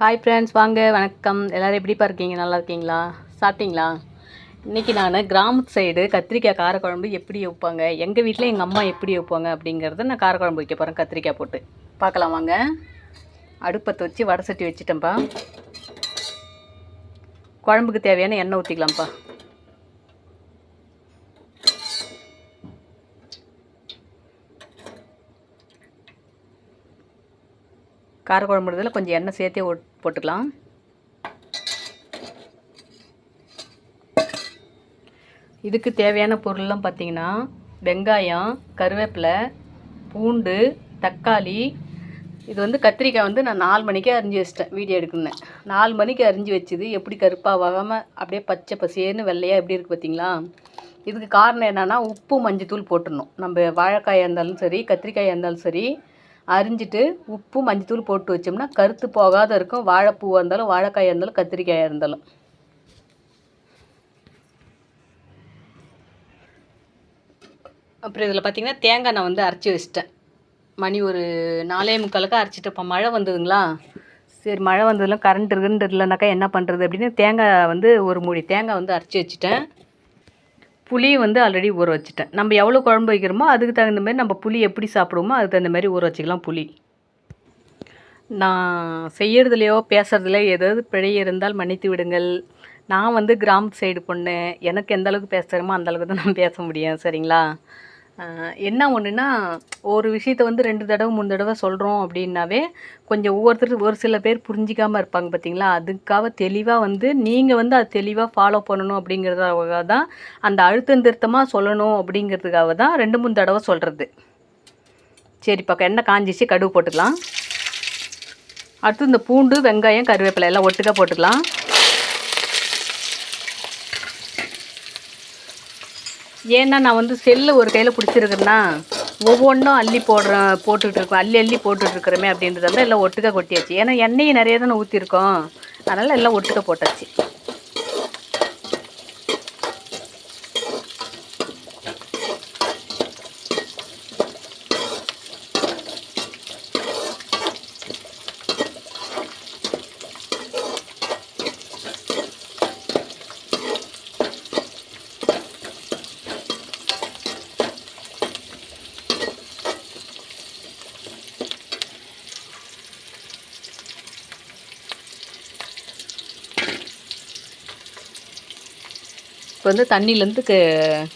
Hi friends வாங்க வணக்கம். எல்லோரும் எப்படிப்பா இருக்கீங்க? நல்லா இருக்கீங்களா? சாப்பிட்டீங்களா? இன்றைக்கி நான் கிராமத்து சைடு கத்திரிக்காய் காரக்குழம்பு எப்படி வைப்பாங்க? எங்கள் வீட்டில் எங்கள் அம்மா எப்படி வைப்பாங்க அப்படிங்கிறத நான் காரக்குழம்பு வைக்க போகிறேன் கத்திரிக்காய் போட்டு. பார்க்கலாம் வாங்க. அடுப்பத்தை வச்சு வடை சட்டி வச்சுட்டேன்ப்பா குழம்புக்கு தேவையான எண்ணெய் ஊற்றிக்கலாம்ப்பா காரக்குழம்பு இதில் கொஞ்சம் எண்ணெய் சேர்த்தே போட்டுக்கலாம். இதுக்கு தேவையான பொருள்லாம் பார்த்தீங்கன்னா வெங்காயம் கருவேப்பிலை பூண்டு தக்காளி. இது வந்து கத்திரிக்காய் வந்து நான் நாலு மணிக்கே அரிஞ்சு வச்சிட்டேன் வீடியோ எடுக்கணுன்னு நாலு மணிக்கு அரிஞ்சு வச்சுது எப்படி கருப்பாக வகாமல் அப்படியே பச்சை பசேன்னு வெள்ளையாக எப்படி இருக்குது பார்த்தீங்களா இதுக்கு காரணம் என்னென்னா உப்பு மஞ்சத்தூள் போட்டுடணும். நம்ம வாழைக்காயாக இருந்தாலும் சரி கத்திரிக்காயாக இருந்தாலும் சரி அரிஞ்சிட்டு உப்பு மஞ்சத்தூள் போட்டு வச்சோம்னா கருத்து போகாத இருக்கும். வாழைப்பூவாக இருந்தாலும் வாழைக்காயாக இருந்தாலும் கத்திரிக்காயாக இருந்தாலும். அப்புறம் இதில் பார்த்திங்கன்னா தேங்காய் நான் வந்து அரைச்சி வச்சிட்டேன். மணி ஒரு நாலே முக்காலுக்கு அரைச்சிட்டு இப்போ மழை வந்ததுங்களா? சரி மழை வந்ததுலாம் கரண்ட் இருக்குன்னு இல்லைனாக்கா என்ன பண்ணுறது அப்படின்னு தேங்காய் வந்து ஒரு மூடி தேங்காய் வந்து அரைச்சி வச்சுட்டேன். புளி வந்து ஆல்ரெடி ஊற வச்சுட்டேன். நம்ம எவ்வளோ குழம்பு வைக்கிறோமோ அதுக்கு தகுந்த மாதிரி நம்ம புளி எப்படி சாப்பிடுவோமோ அதுக்கு தகுந்த மாதிரி ஊற வச்சுக்கலாம் புளி. நான் செய்கிறதுலையோ பேசுகிறதுலையோ ஏதாவது பிழை இருந்தால் மன்னித்து விடுங்கள். நான் வந்து கிராமத்து சைடு பொண்ணு. எனக்கு எந்த அளவுக்கு பேசுகிறோமோ அந்தளவுக்கு தான் நான் பேச முடியும். சரிங்களா? என்ன ஒன்றுன்னா ஒரு விஷயத்த வந்து ரெண்டு தடவை மூணு தடவை சொல்கிறோம் அப்படின்னாவே கொஞ்சம் ஒவ்வொருத்தர் ஒரு சில பேர் புரிஞ்சிக்காமல் இருப்பாங்க பார்த்தீங்களா அதுக்காக தெளிவாக வந்து நீங்கள் வந்து அதை தெளிவாக ஃபாலோ பண்ணணும் அப்படிங்கிறதுக்காக தான் அந்த அழுத்தம் திருத்தமாக சொல்லணும் அப்படிங்கிறதுக்காக தான் ரெண்டு மூணு தடவை சொல்கிறது சரி பக்கம் எண்ணெய் காஞ்சிச்சு கடுகு போட்டுக்கலாம். அடுத்து இந்த பூண்டு வெங்காயம் கருவேப்பிலை எல்லாம் ஒட்டுக்கா போட்டுக்கலாம். ஏன்னா நான் வந்து செல்லு ஒரு கையில் பிடிச்சிருக்கேன்னா ஒவ்வொன்றும் அள்ளி போடுறேன் போட்டுட்ருக்கோம் அள்ளி அள்ளி போட்டுட்டு அப்படின்றது அப்படின்றதால எல்லாம் ஒட்டுக்காக கொட்டியாச்சு. ஏன்னா எண்ணெயை நிறைய தானே ஊற்றிருக்கோம் அதனால் எல்லாம் ஒட்டுக்காக போட்டாச்சு. இப்போ வந்து தண்ணியிலேருந்து க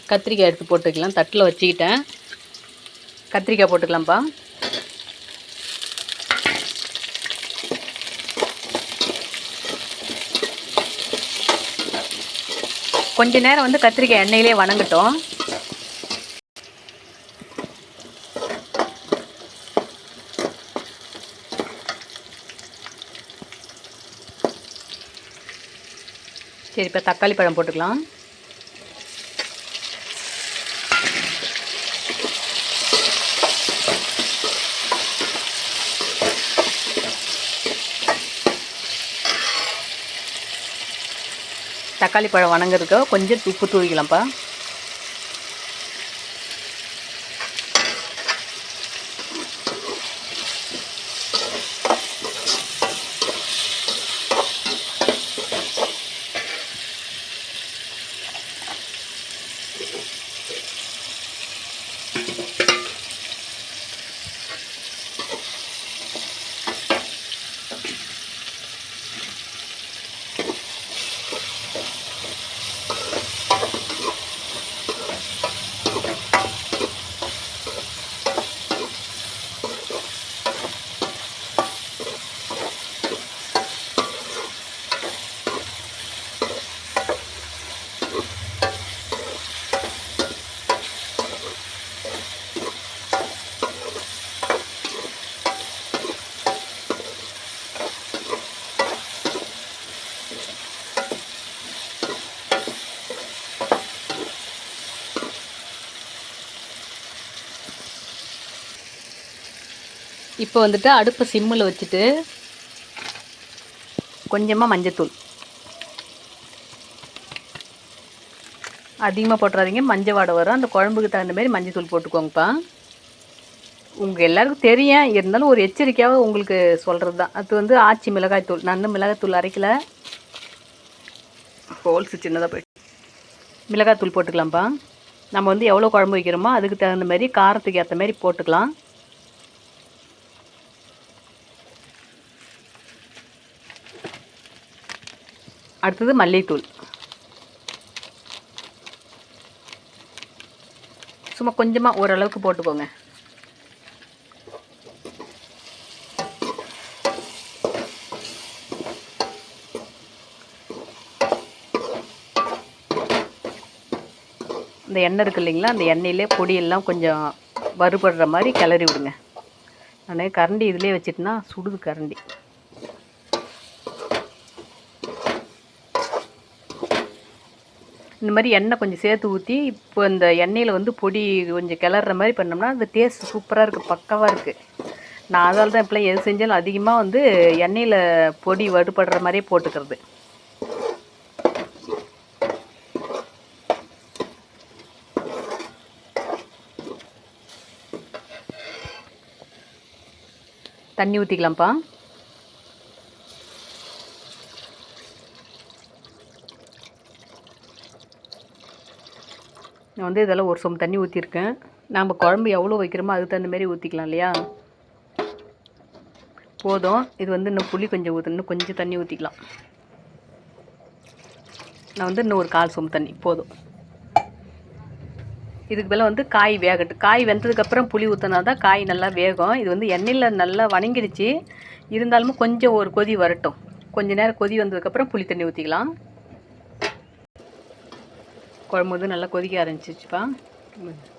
கத்திரிக்காய் எடுத்து போட்டுக்கலாம். தட்டில் வச்சுக்கிட்டேன். கத்திரிக்காய் போட்டுக்கலாம்ப்பா. கொஞ்ச நேரம் வந்து கத்திரிக்காய் எண்ணெயிலே வணங்கட்டும். சரி இப்போ தக்காளி பழம் போட்டுக்கலாம். தக்காளி பழம் வணங்குறதுக்கு கொஞ்சம் உப்பு தூவிக்கலாம்ப்பா. இப்போ வந்துட்டு அடுப்பை சிம்மில் வச்சுட்டு கொஞ்சமாக மஞ்சத்தூள். அதிகமாக போட்டுறாதீங்க மஞ்சள் வாடை வரும். அந்த குழம்புக்கு தகுந்த மாதிரி மஞ்சத்தூள் போட்டுக்கோங்கப்பா. உங்கள் எல்லாருக்கும் தெரியும் இருந்தாலும் ஒரு எச்சரிக்கையாக உங்களுக்கு சொல்கிறது தான் அது வந்து ஆச்சி மிளகாய்த்தூள் நான் மிளகாய் தூள் அரைக்கல. ஹோல்ஸ் சின்னதாக போயிட்டு. மிளகாய்த்தூள் போட்டுக்கலாம்ப்பா. நம்ம வந்து எவ்வளோ குழம்பு வைக்கிறோமோ அதுக்கு தகுந்த மாதிரி காரத்துக்கு ஏற்ற மாதிரி போட்டுக்கலாம். அடுத்தது மல்லித்தூள். சும்மா கொஞ்சமாக ஓரளவுக்கு போட்டுக்கோங்க. இந்த எண்ணெய் இருக்கு இல்லைங்களா அந்த எண்ணெயிலே பொடியெல்லாம் கொஞ்சம் வறுபடுற மாதிரி கிளறி விடுங்க. நான் கரண்டி இதிலே வச்சுட்டுனா சுடுது கரண்டி. இந்த மாதிரி எண்ணெய் கொஞ்சம் சேர்த்து ஊற்றி இப்போ இந்த எண்ணெயில் வந்து பொடி கொஞ்சம் கிளற மாதிரி பண்ணோம்னா அந்த டேஸ்ட் சூப்பராக இருக்குது பக்காவாக இருக்குது நான் அதால் தான் இப்போலாம் எது செஞ்சாலும் அதிகமாக வந்து எண்ணெயில் பொடி வடுபடுற மாதிரியே போட்டுக்கிறது. தண்ணி ஊற்றிக்கலாம்ப்பா நான் வந்து இதெல்லாம் ஒரு சொம்பு தண்ணி ஊற்றிருக்கேன் நாம் குழம்பு எவ்வளோ வைக்கிறோமோ அதுக்கு தகுந்த மாதிரி ஊற்றிக்கலாம் இல்லையா? போதும். இது வந்து இன்னும் புளி கொஞ்சம் ஊற்று இன்னும் கொஞ்சம் தண்ணி ஊற்றிக்கலாம் நான் வந்து இன்னும் ஒரு கால் சொம்பு தண்ணி போதும். இதுக்கு மேலே வந்து காய் வேகட்டும். காய் வெந்ததுக்கப்புறம் புளி ஊற்றினா தான் காய் நல்லா வேகும். இது வந்து எண்ணெயில் நல்லா வணங்கிடுச்சு. இருந்தாலும் கொஞ்சம் ஒரு கொதி வரட்டும். கொஞ்ச நேரம் கொதி வந்ததுக்கப்புறம் புளி தண்ணி ஊற்றிக்கலாம் குழம்பு வந்து நல்லா கொதிக்க ஆரம்பிச்சிச்சுப்பா.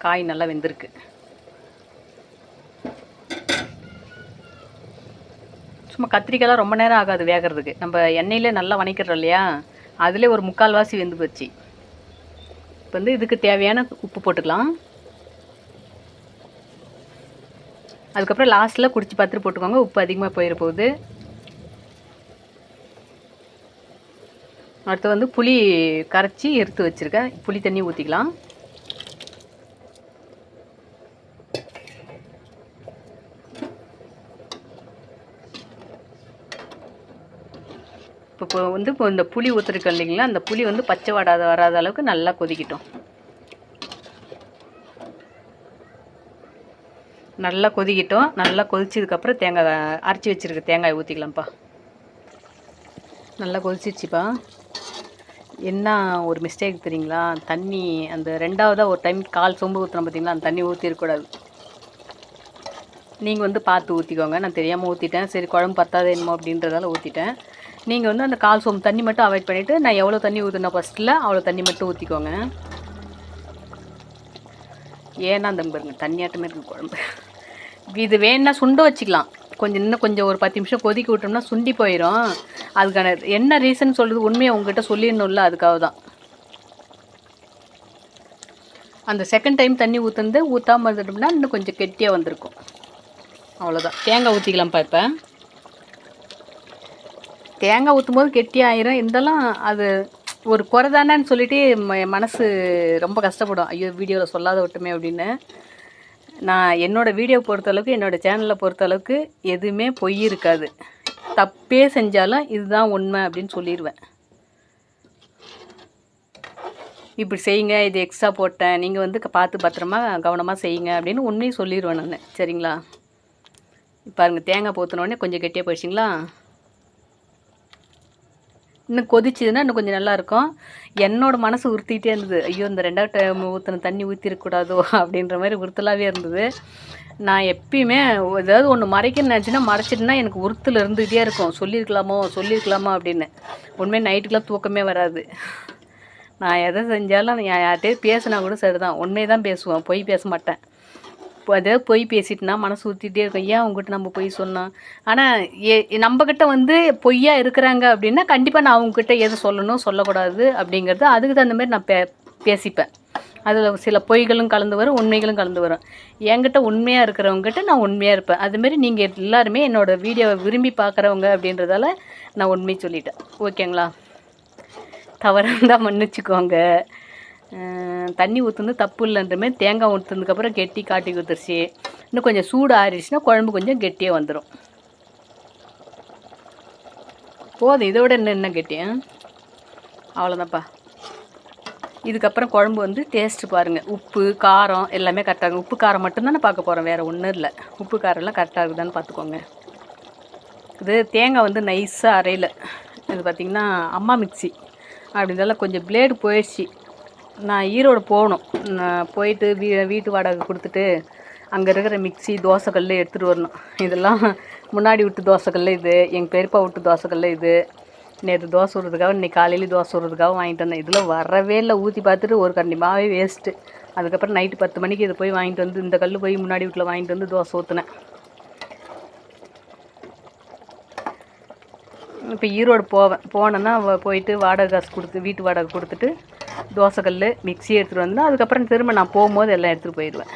காய் நல்லா வெந்திருக்கு. சும்மா கத்திரிக்காய்லாம் ரொம்ப நேரம் ஆகாது வேகிறதுக்கு. நம்ம எண்ணெயில் நல்லா வணக்கிறோம் இல்லையா? அதிலே ஒரு முக்கால்வாசி வெந்து போச்சு. இப்போ வந்து இதுக்கு தேவையான உப்பு போட்டுக்கலாம். அதுக்கப்புறம் லாஸ்ட்டில் குடிச்சு பார்த்துட்டு போட்டுக்கோங்க. உப்பு அதிகமாக போயிட போகுது. அடுத்து வந்து புளி கரைச்சி எடுத்து வச்சுருக்கேன். புளி தண்ணி ஊற்றிக்கலாம் இப்போ வந்து இப்போ இந்த புளி ஊற்றுருக்கோம் இல்லைங்களா அந்த புளி வந்து பச்சை வாடாத வராத அளவுக்கு நல்லா கொதிக்கட்டும். நல்லா கொதிக்கிட்டோம். நல்லா கொதிச்சதுக்கப்புறம் தேங்காய் அரைச்சி வச்சுருக்க தேங்காய் ஊற்றிக்கலாம்ப்பா நல்லா கொதிச்சிச்சுப்பா என்ன ஒரு மிஸ்டேக் தெரியுங்களா? தண்ணி அந்த ரெண்டாவதாக ஒரு டைம் கால் சொம்பு ஊற்றுறோம் பார்த்தீங்களா அந்த தண்ணி ஊற்றிடக்கூடாது நீங்கள் வந்து பார்த்து ஊற்றிக்கோங்க நான் தெரியாமல் ஊற்றிட்டேன் சரி குழம்பு பத்தாது என்னமோ அப்படின்றதால ஊற்றிட்டேன் நீங்கள் வந்து அந்த கால் சொம்பு தண்ணி மட்டும் அவாய்ட் பண்ணிவிட்டு நான் எவ்வளோ தண்ணி ஊற்றுனேன் ஃபஸ்ட்டில் அவ்வளோ தண்ணி மட்டும் ஊற்றிக்கோங்க ஏன்னா அந்த பாருங்க தண்ணியாட்டமே இருக்குது குழம்பு. இது வேணுன்னா சுண்ட வச்சுக்கலாம். கொஞ்சம் இன்னும் கொஞ்சம் ஒரு பத்து நிமிஷம் கொதிக்க விட்டோம்னா சுண்டி போயிடும் அதுக்கான என்ன ரீசன் சொல்கிறது உண்மையை உங்ககிட்ட சொல்லிடணும்ல அதுக்காக தான் அந்த செகண்ட் டைம் தண்ணி ஊற்றுனது ஊற்றாமல் இருந்துட்டோம்னா இன்னும் கொஞ்சம் கெட்டியாக வந்திருக்கும். அவ்வளோதான் தேங்காய் ஊற்றிக்கலாம்ப்பா இப்போ. தேங்காய் ஊற்றும் போது கெட்டியாயிரும் இருந்தாலும் அது ஒரு குறை தானேன்னு சொல்லிட்டு மனசு ரொம்ப கஷ்டப்படும். ஐயோ வீடியோவில் சொல்லாத விட்டுமே அப்படின்னு. நான் என்னோடய வீடியோ பொறுத்தளவுக்கு என்னோடய சேனலை பொறுத்தளவுக்கு எதுவுமே பொய் இருக்காது. தப்பே செஞ்சாலும் இதுதான் உண்மை அப்படின்னு சொல்லிடுவேன் இப்படி செய்யுங்க இது எக்ஸ்ட்ரா போட்டேன். நீங்கள் வந்து க- பார்த்து பத்திரமா கவனமாக செய்யுங்க அப்படின்னு உண்மையும் சொல்லிடுவேன் நான். சரிங்களா? பாருங்கள் தேங்காய் போத்தினோடனே கொஞ்சம் கெட்டியாக போயிடுச்சிங்களா? இன்னும் கொதிச்சுதுன்னா இன்னும் கொஞ்சம் நல்லாயிருக்கும். என்னோட மனசு உறுத்திட்டே இருந்தது. ஐயோ இந்த ரெண்டாவது டைம் ஊற்றின தண்ணி ஊற்றிடக்கூடாதோ அப்படின்ற மாதிரி உறுத்தலாகவே இருந்தது. நான் எப்பயுமே ஏதாவது ஒன்று மறைக்கணும்னு நினச்சின்னா மறைச்சிட்டுனா எனக்கு உறுத்தில் இருந்துகிட்டே இருக்கும். சொல்லியிருக்கலாமோ சொல்லியிருக்கலாமோ அப்படின்னு. உண்மையாக நைட்டுக்கெலாம் தூக்கமே வராது. நான் எதை செஞ்சாலும் நான் பேசினா கூட சரிதான். உண்மையை தான் பேசுவேன். பொய் பேச மாட்டேன். அதை பொய் பேசிட்டுனா மனசு ஊற்றிட்டே இருக்கும். ஏன் அவங்ககிட்ட நம்ம பொய் சொன்னோம் ஆனால் ஏ நம்மக்கிட்ட வந்து பொய்யா இருக்கிறாங்க அப்படின்னா கண்டிப்பாக நான் அவங்கக்கிட்ட எது சொல்லணும் சொல்லக்கூடாது அப்படிங்கிறது அதுக்கு தகுந்த மாதிரி நான் பே பேசிப்பேன். அதில் சில பொய்களும் கலந்து வரும் உண்மைகளும் கலந்து வரும். என்கிட்ட உண்மையாக இருக்கிறவங்ககிட்ட நான் உண்மையாக இருப்பேன். அதுமாரி நீங்கள் எல்லாருமே என்னோடய வீடியோவை விரும்பி பார்க்குறவங்க அப்படின்றதால நான் உண்மை சொல்லிட்டேன். ஓகேங்களா? தவறாக இருந்தால் மன்னிச்சுக்கோங்க. தண்ணி ஊற்றுனது தப்பு இல்லைன்ற மாதிரி தேங்காய் ஊற்றுனதுக்கப்புறம் கெட்டி காட்டி ஊற்றுருச்சு இன்னும் கொஞ்சம் சூடு ஆறிடுச்சுன்னா குழம்பு கொஞ்சம் கெட்டியாக வந்துடும் போதும் இதோட என்ன என்ன கெட்டியா அவ்வளோதான்ப்பா இதுக்கப்புறம் குழம்பு வந்து டேஸ்ட்டு பாருங்கள் உப்பு காரம் எல்லாமே கரெக்டாக இருக்கும். உப்பு காரம் மட்டும்தானே பார்க்க போகிறோம் வேறு ஒன்றும் இல்லை. உப்பு காரம்லாம் கரெக்டாக இருக்குதான்னு பார்த்துக்கோங்க. இது தேங்காய் வந்து நைஸாக அரையில். இது பார்த்திங்கன்னா அம்மா மிக்ஸி அப்படின்றதால கொஞ்சம் பிளேடு போயிடுச்சு. நான் ஈரோடு போகணும். நான் போயிட்டு வீ வீட்டு வாடகை கொடுத்துட்டு அங்கே இருக்கிற மிக்ஸி தோசைக்கல் எடுத்துகிட்டு வரணும். இதெல்லாம் முன்னாடி விட்டு தோசைக்கல் இது எங்கள் பெரியப்பா விட்டு தோசைக்கல் இது. நேற்று தோசை விடுறதுக்காக இன்றைக்கி காலையில் தோசை விடுறதுக்காக வாங்கிட்டு வந்தேன். இதில் வரவே இல்லை ஊற்றி பார்த்துட்டு ஒரு கண்டிப்பாகவே வேஸ்ட்டு அதுக்கப்புறம் நைட்டு பத்து மணிக்கு இதை போய் வாங்கிட்டு வந்து இந்த கல் போய் முன்னாடி வீட்டில் வாங்கிட்டு வந்து தோசை ஊற்றினேன் இப்போ ஈரோடு போவேன். போனேன்னா போயிட்டு வாடகை காசு கொடுத்து வீட்டு வாடகை கொடுத்துட்டு தோசைக்கல் மிக்ஸி எடுத்துகிட்டு வந்தேன் அதுக்கப்புறம் திரும்ப நான் போகும்போது எல்லாம் எடுத்துகிட்டு போயிடுவேன்.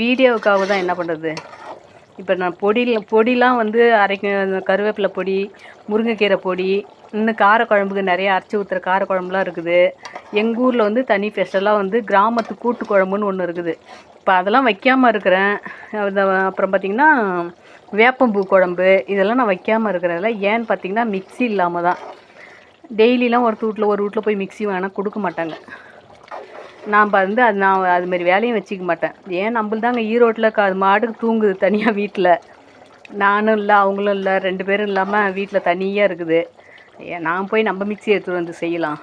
வீடியோவுக்காக தான் என்ன பண்ணுறது இப்போ நான் பொடியில் பொடிலாம் வந்து அரைக்க கருவேப்பிலை பொடி முருங்கைக்கீரை பொடி இன்னும் காரக்குழம்புக்கு நிறைய அரைச்சி ஊற்றுற காரக்குழம்புலாம் இருக்குது. எங்கள் ஊரில் வந்து தனி ஸ்பெஷலாக வந்து கிராமத்து கூட்டு குழம்புன்னு ஒன்று இருக்குது. இப்போ அதெல்லாம் வைக்காமல் இருக்கிறேன். அப்புறம் பார்த்திங்கன்னா வேப்பம்பூ குழம்பு இதெல்லாம் நான் வைக்காமல் இருக்கிறதில்ல ஏன்னு பார்த்தீங்கன்னா மிக்ஸி இல்லாமல் தான். டெய்லிலாம் ஒரு வீட்டில் ஒரு வீட்டில் போய் மிக்ஸி வேணால் கொடுக்க மாட்டாங்க. நான் வந்து அது நான் அதுமாரி வேலையும் வச்சுக்க மாட்டேன். ஏன் நம்மள்தாங்க ஈரோட்டில் அது மாட்டுக்கு தூங்குது தனியாக வீட்டில். நானும் இல்லை அவங்களும் இல்லை ரெண்டு பேரும் இல்லாமல் வீட்டில் தனியாக இருக்குது. ஏன் நான் போய் நம்ம மிக்சி எடுத்துகிட்டு வந்து செய்யலாம்.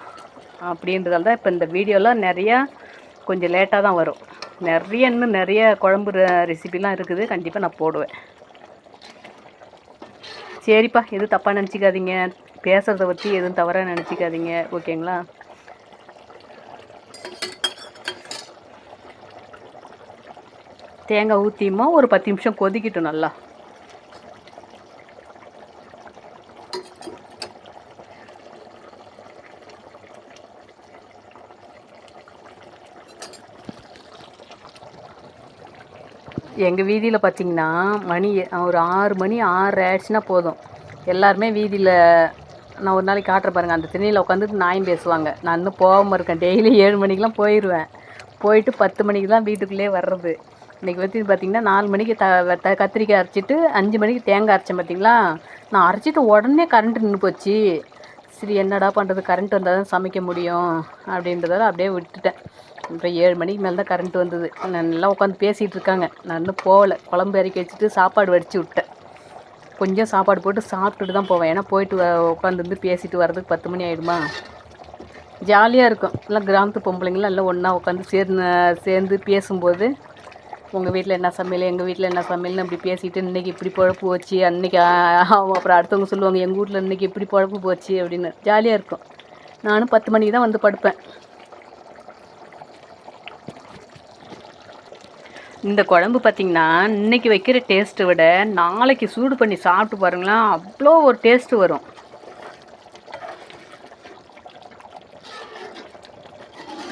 அப்படின்றதால தான் இப்போ இந்த வீடியோலாம் நிறையா கொஞ்சம் லேட்டாக தான் வரும். நிறைய இன்னும் நிறைய குழம்பு ரெ- ரெசிபிலாம் இருக்குது. கண்டிப்பாக நான் போடுவேன். சரிப்பா எதுவும் தப்பாக நினச்சிக்காதீங்க. பேசுகிறத பற்றி எதுவும் தவறாக நினச்சிக்காதீங்க ஓகேங்களா? தேங்காய் ஊற்றியுமா ஒரு பத்து நிமிஷம் கொதிக்கட்டும் நல்லா. எங்கள் வீதியில் பார்த்தீங்கன்னா மணி ஒரு ஆறு மணி ஆறு ஆயிடுச்சுன்னா போதும். எல்லாருமே வீதியில் நான் ஒரு நாளைக்கு காட்டுற பாருங்கள் அந்த திண்ணியில் உட்காந்துட்டு நாயும் பேசுவாங்க. நான் இன்னும் போகாமல் இருக்கேன். டெய்லி ஏழு மணிக்கெலாம் போயிடுவேன் போயிட்டு பத்து மணிக்கு தான் வீட்டுக்குள்ளேயே வர்றது. இன்றைக்கி வந்து பார்த்தீங்கன்னா நாலு மணிக்கு த த கத்திரிக்காய் அரைச்சிட்டு அஞ்சு மணிக்கு தேங்காய் அரைச்சேன் பார்த்தீங்களா நான் அரைச்சிட்டு உடனே கரண்ட் நின்று போச்சு. சரி என்னடா பண்ணுறது கரண்ட் வந்தால் தான் சமைக்க முடியும் அப்படின்றதால அப்படியே விட்டுட்டேன். இப்போ ஏழு மணிக்கு மேலே தான் கரண்ட் வந்தது. நான் நல்லா உட்காந்து பேசிகிட்டு இருக்காங்க. நான் இன்னும் போகல. குழம்பு இறக்கி வச்சுட்டு சாப்பாடு வடித்து விட்டேன். கொஞ்சம் சாப்பாடு போட்டு சாப்பிட்டுட்டு தான் போவேன். ஏன்னா போயிட்டு உட்காந்துருந்து பேசிட்டு வர்றதுக்கு பத்து மணி ஆகிடுமா ஜாலியாக இருக்கும். எல்லாம் கிராமத்து பொம்பளைங்களாம் எல்லாம் ஒன்றா உட்காந்து சேர்ந்து சேர்ந்து பேசும்போது உங்கள் வீட்டில் என்ன சமையல் எங்கள் வீட்டில் என்ன சமையல்னு அப்படி பேசிட்டு இன்றைக்கி இப்படி பொழப்பு போச்சு அன்றைக்கி அப்புறம் அடுத்தவங்க சொல்லுவாங்க எங்கள் வீட்டில் இன்றைக்கி இப்படி பொழப்பு போச்சு அப்படின்னு. ஜாலியாக இருக்கும். நானும் பத்து மணிக்கு தான் வந்து படுப்பேன். இந்த குழம்பு பார்த்திங்கன்னா இன்றைக்கி வைக்கிற டேஸ்ட்டை விட நாளைக்கு சூடு பண்ணி சாப்பிட்டு பாருங்களேன் அவ்வளோ ஒரு டேஸ்ட்டு வரும்.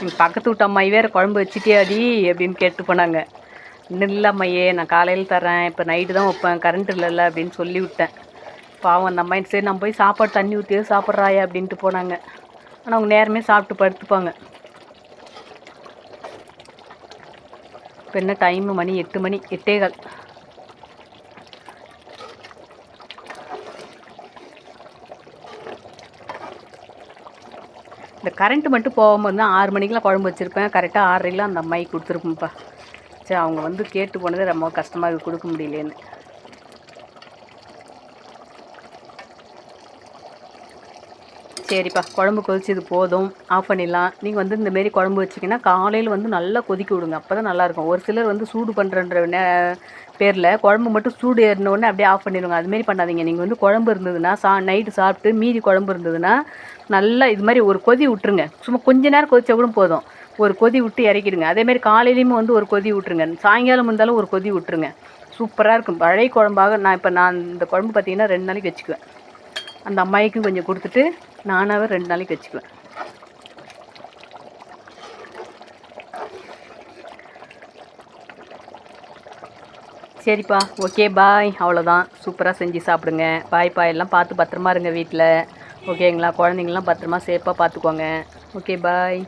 எங்கள் பக்கத்து வீட்டு அம்மாயி வேறு குழம்பு வச்சுட்டியாடி அப்படின்னு கேட்டு போனாங்க. இன்னும் இல்லை அம்மையே நான் காலையில் தரேன் இப்போ நைட்டு தான் வைப்பேன் கரண்ட் இல்லைல்ல அப்படின்னு சொல்லி விட்டேன். பாவம் அந்த அம்மா சரி நான் போய் சாப்பாடு தண்ணி ஊற்றியே சாப்பிட்றாயா அப்படின்ட்டு போனாங்க. ஆனால் அவங்க நேரமே சாப்பிட்டு படுத்துப்பாங்க. இப்போ என்ன டைமு மணி எட்டு மணி எட்டேகால் இந்த கரண்ட்டு மட்டும் போகும்போது தான் ஆறு மணிக்கெலாம் குழம்பு வச்சுருப்பேன். கரெக்டாக ஆறரைக்கெலாம் அந்த அம்மாயி கொடுத்துருப்போம்ப்பா சரி அவங்க வந்து கேட்டு போனது ரொம்ப கஷ்டமாக இருக்குது கொடுக்க முடியலேன்னு. சரிப்பா குழம்பு கொதிச்சது போதும். ஆஃப் பண்ணிடலாம். நீங்கள் வந்து இந்தமாரி குழம்பு வச்சிங்கன்னா காலையில் வந்து நல்லா கொதிக்க விடுங்க. அப்போ தான் நல்லாயிருக்கும் ஒரு சிலர் வந்து சூடு பண்ணுறன்ற நே பேரில் குழம்பு மட்டும் சூடு ஏறினோடனே அப்படியே ஆஃப் பண்ணிடுங்க அதுமாரி பண்ணாதீங்க. நீங்கள் வந்து குழம்பு இருந்ததுன்னா சா நைட்டு சாப்பிட்டு மீதி குழம்பு இருந்ததுன்னா நல்லா இது மாதிரி ஒரு கொதி விட்டுருங்க. சும்மா கொஞ்ச நேரம் கொதிச்சா கூட போதும். ஒரு கொதி விட்டு இறக்கிடுங்க. அதேமாரி காலையிலையுமே வந்து ஒரு கொதி விட்டுருங்க. சாயங்காலம் இருந்தாலும் ஒரு கொதி விட்டுருங்க. சூப்பராக இருக்கும். பழைய குழம்பாக நான் இப்போ நான் இந்த குழம்பு பார்த்தீங்கன்னா ரெண்டு நாளைக்கு வச்சுக்குவேன். அந்த அம்மாய்க்கும் கொஞ்சம் கொடுத்துட்டு நானாகவே ரெண்டு நாளைக்கு வச்சுக்குவேன். சரிப்பா ஓகே பாய் அவ்வளோதான் சூப்பராக செஞ்சு சாப்பிடுங்க. பாய்ப்பா எல்லாம் பார்த்து பத்திரமா இருங்க வீட்டில் ஓகேங்களா குழந்தைங்களாம் பத்திரமா சேஃபாக பார்த்துக்கோங்க. Okay bye